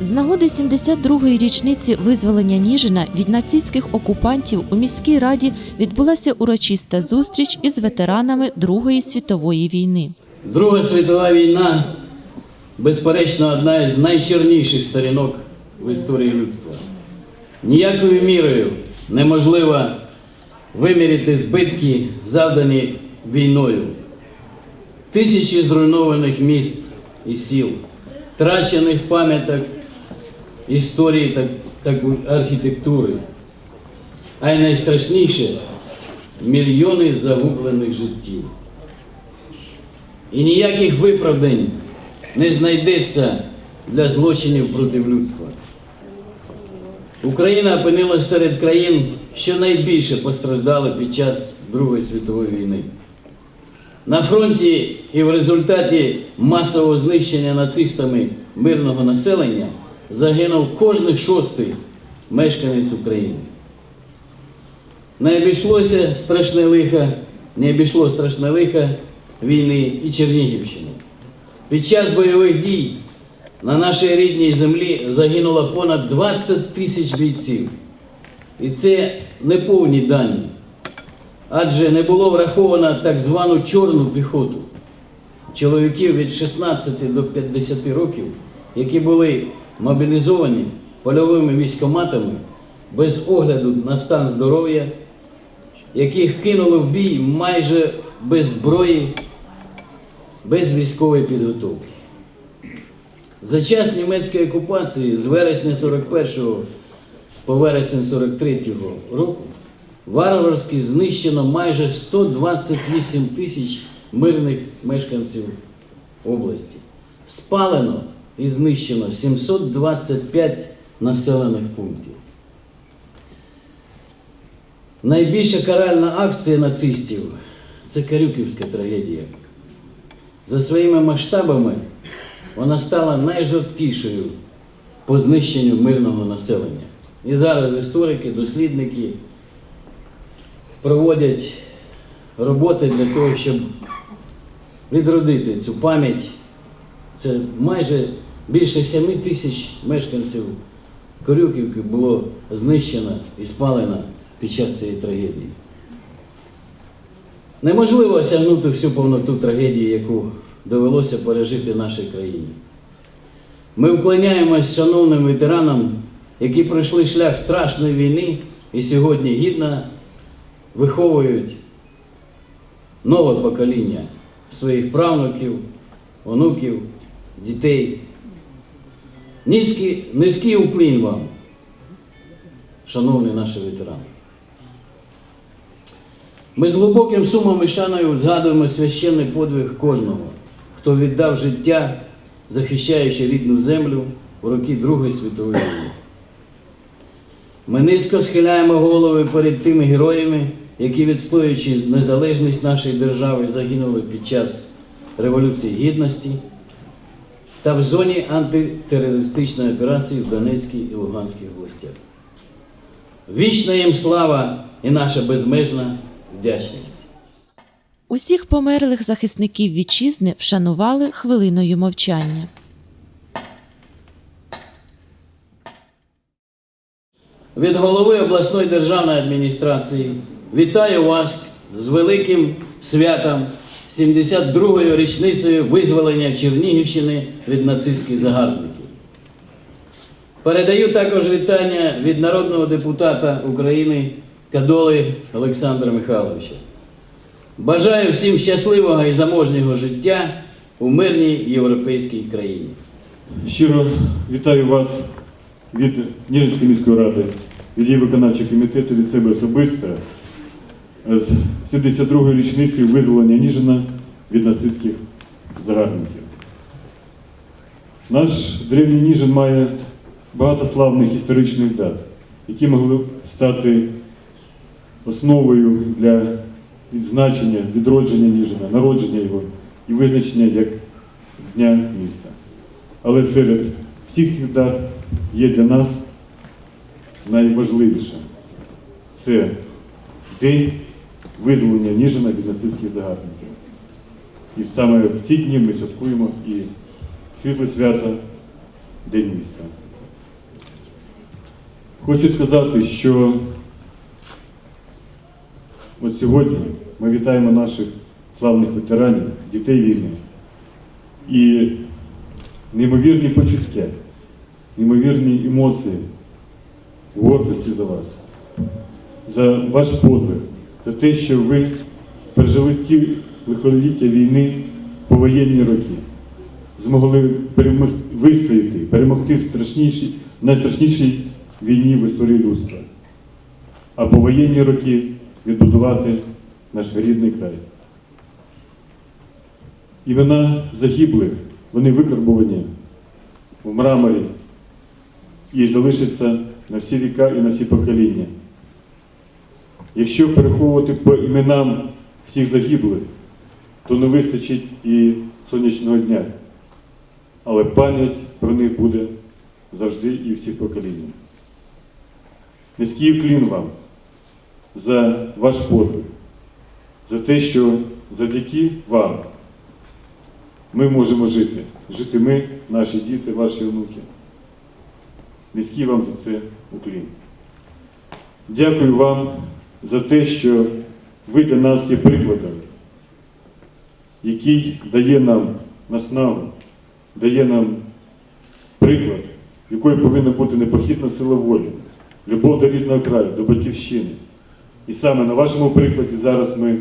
З нагоди 72-ї річниці визволення Ніжина від нацистських окупантів у міській раді відбулася урочиста зустріч із ветеранами Другої світової війни. Друга світова війна, безперечно, одна із найчорніших сторінок в історії людства. Ніякою мірою неможливо виміряти збитки, завдані війною. Тисячі зруйнованих міст і сіл, втрачених пам'яток історії та, та архітектури. А й найстрашніше мільйони загублених життів. І ніяких виправдань не знайдеться для злочинів проти людства. Україна опинилась серед країн, що найбільше постраждали під час Другої світової війни. На фронті і в результаті масового знищення нацистами мирного населення загинув кожний шостий мешканець України. Не обійшлося страшне лихо, не обійшло страшне лихо війни і Чернігівщини. Під час бойових дій на нашій рідній землі загинуло понад 20 тисяч бійців. І це не повні дані, адже не було враховано так звану чорну піхоту чоловіків від 16 до 50 років, які були мобілізовані польовими військоматами без огляду на стан здоров'я, яких кинули в бій майже без зброї, без військової підготовки. За час німецької окупації з вересня 41 по вересень 43 року варварськи знищено майже 128 тисяч мирних мешканців області. Спалено і знищено 725 населених пунктів. Найбільша каральна акція нацистів це Карюківська трагедія. За своїми масштабами вона стала найжорсткішою по знищенню мирного населення. І зараз історики, дослідники проводять роботи для того, щоб відродити цю пам'ять. Це майже більше 7 тисяч мешканців Корюківки було знищено і спалено під час цієї трагедії. Неможливо осягнути всю повноту трагедії, яку довелося пережити нашій країні. Ми вклоняємось шановним ветеранам, які пройшли шлях страшної війни і сьогодні гідно виховують нове покоління своїх правнуків, онуків, дітей. Низький, низький уклін вам, шановні наші ветерани. Ми з глибоким сумом і шаною згадуємо священний подвиг кожного, хто віддав життя, захищаючи рідну землю у роки Другої світової війни. Ми низько схиляємо голови перед тими героями, які, відстоюючи незалежність нашої держави, загинули під час Революції Гідності та в зоні антитерористичної операції в Донецькій і Луганській областях. Вічна їм слава і наша безмежна вдячність. Усіх померлих захисників вітчизни вшанували хвилиною мовчання. Від голови обласної державної адміністрації вітаю вас з великим святом 72-ю річницею визволення Чернігівщини від нацистських загарбників. Передаю також вітання від народного депутата України Кадоли Олександра Михайловича. Бажаю всім щасливого і заможнього життя у мирній європейській країні. Щиро вітаю вас від Ніжинської міської ради, від її виконавчого комітету, від себе особисто з 72-ї річниці визволення Ніжина від нацистських загарбників. Наш древній Ніжин має багато славних історичних дат, які могли б стати основою для відзначення, відродження Ніжина, народження його і визначення як Дня міста. Але серед всіх цих дат є для нас найважливіше. Це день визволення Ніжина від нацистських загарбників. І саме в ці дні ми святкуємо і світле свято День міста. Хочу сказати, що от сьогодні ми вітаємо наших славних ветеранів, дітей війни. І неймовірні почуття, неймовірні емоції, гордості за вас, за ваш подвиг, за те, що ви пережили ті лихоліття війни повоєнні роки, змогли перемог... вистояти, перемогти в страшнішій, найстрашнішій війні в історії людства, а повоєнні роки відбудувати наш рідний край. Імена загиблих, вони викарбовані в мраморі. І залишаться на всі віка і на всі покоління. Якщо переховувати по іменам всіх загиблих, то не вистачить і сонячного дня. Але пам'ять про них буде завжди і всіх поколінь. Низький вклін вам за ваш подвиг, за те, що завдяки вам ми можемо жити. Жити ми, наші діти, ваші онуки. Низький вам за це уклін. Дякую вам за те, що ви для нас є прикладом, який дає нам наснагу, дає нам приклад, якою повинна бути непохитна сила волі, любов до рідного краю, до батьківщини. І саме на вашому прикладі зараз ми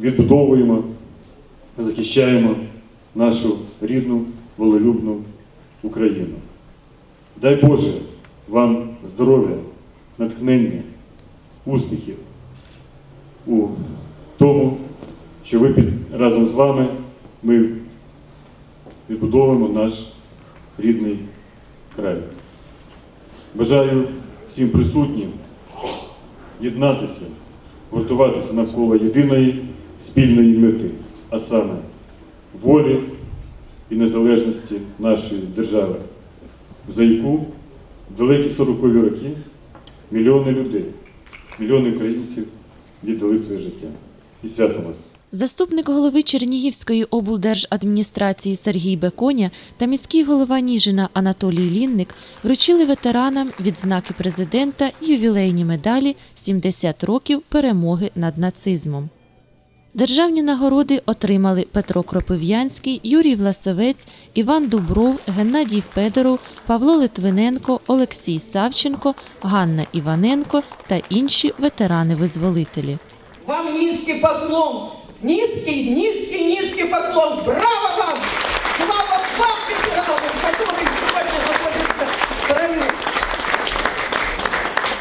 відбудовуємо, захищаємо нашу рідну, волелюбну Україну. Дай Боже вам здоров'я, натхнення, успіхів у тому, що ви під, разом з вами ми відбудовуємо наш рідний край. Бажаю всім присутнім єднатися, гуртуватися навколо єдиної спільної мети, а саме волі і незалежності нашої держави, за яку в далекі 40-ві роки мільйони людей, мільйони українців віддали своє життя. І свято вас! Заступник голови Чернігівської облдержадміністрації Сергій Беконя та міський голова Ніжина Анатолій Лінник вручили ветеранам відзнаки президента ювілейні медалі 70 років перемоги над нацизмом. Державні нагороди отримали Петро Кропив'янський, Юрій Власовець, Іван Дубров, Геннадій Федоров, Павло Литвиненко, Олексій Савченко, Ганна Іваненко та інші ветерани-визволителі. Вам низкий поклон. Низкий, низкий, низкий поклон. Браво вам! Слава вам, ветеранам, которые сегодня находятся в строю.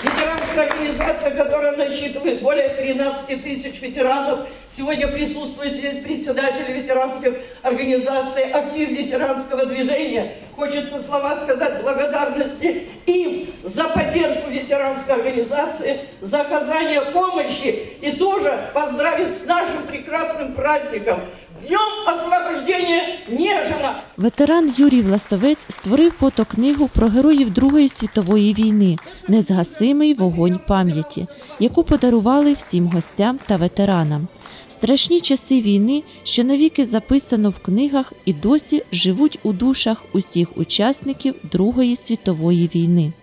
Ветеранская организация, которая насчитывает более 13 тысяч ветеранов. Сегодня присутствует здесь председатель ветеранских организаций, актив ветеранского движения. Хочется слова сказать благодарности им за поддержку ветеранской организации, за оказание помощи и тоже поздравить с нашим прекрасным праздником. Днем освобождения Нежина! Ветеран Юрій Власовець створив фотокнигу про героїв Другої світової війни Незгасимий вогонь пам'яті, яку подарували всім гостям та ветеранам. Страшні часи війни, що навіки записано в книгах і досі живуть у душах усіх учасників Другої світової війни.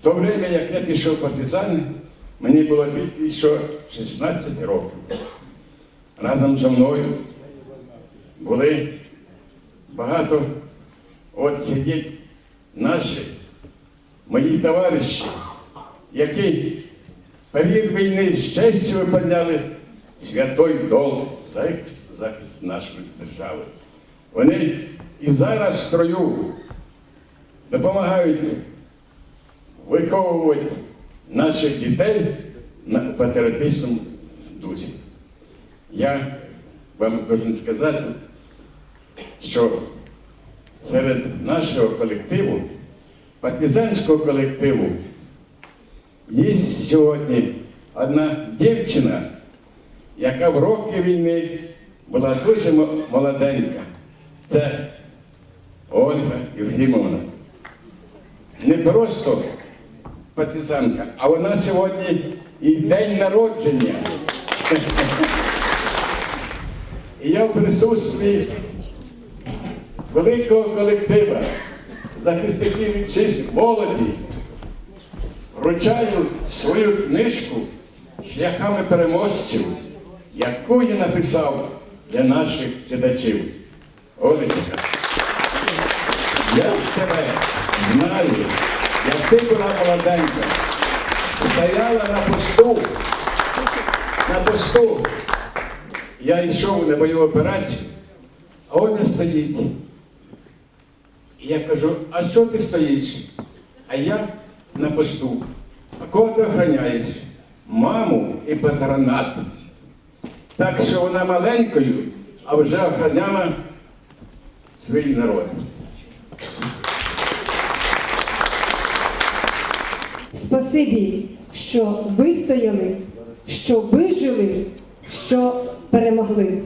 В то время, як я пішов партизани, мені було тільки що 16 років. Разом зі мною були багато от сидіть наші, мої товариші, які період війни з честю виповняли святой долг за захист, захист нашої держави. Вони і зараз в строю допомагають виховувати наших дітей на патріотичному дусі. Я вам должен сказати, що серед нашого колективу, партизанського колективу, є сьогодні одна дівчина, яка в роки війни була дуже молоденька. Це Ольга Євгімовна. Не просто партизанка, а вона сьогодні і день народження. І я в присутстві великого колектива захисників вітчизни, молоді вручаю свою книжку шляхами переможців, яку я написав для наших читачів. Олечка, я ж тебе знаю, як ти була молоденька, стояла на посту, на посту. Я йшов на бойову операцію, а Оля стоїть. І я кажу, а що ти стоїш? А я на посту. А кого ти охороняєш? Маму і патронат. Так що вона маленькою, а вже охраняла свій народ. Спасибі, що вистояли, що вижили, що перемогли.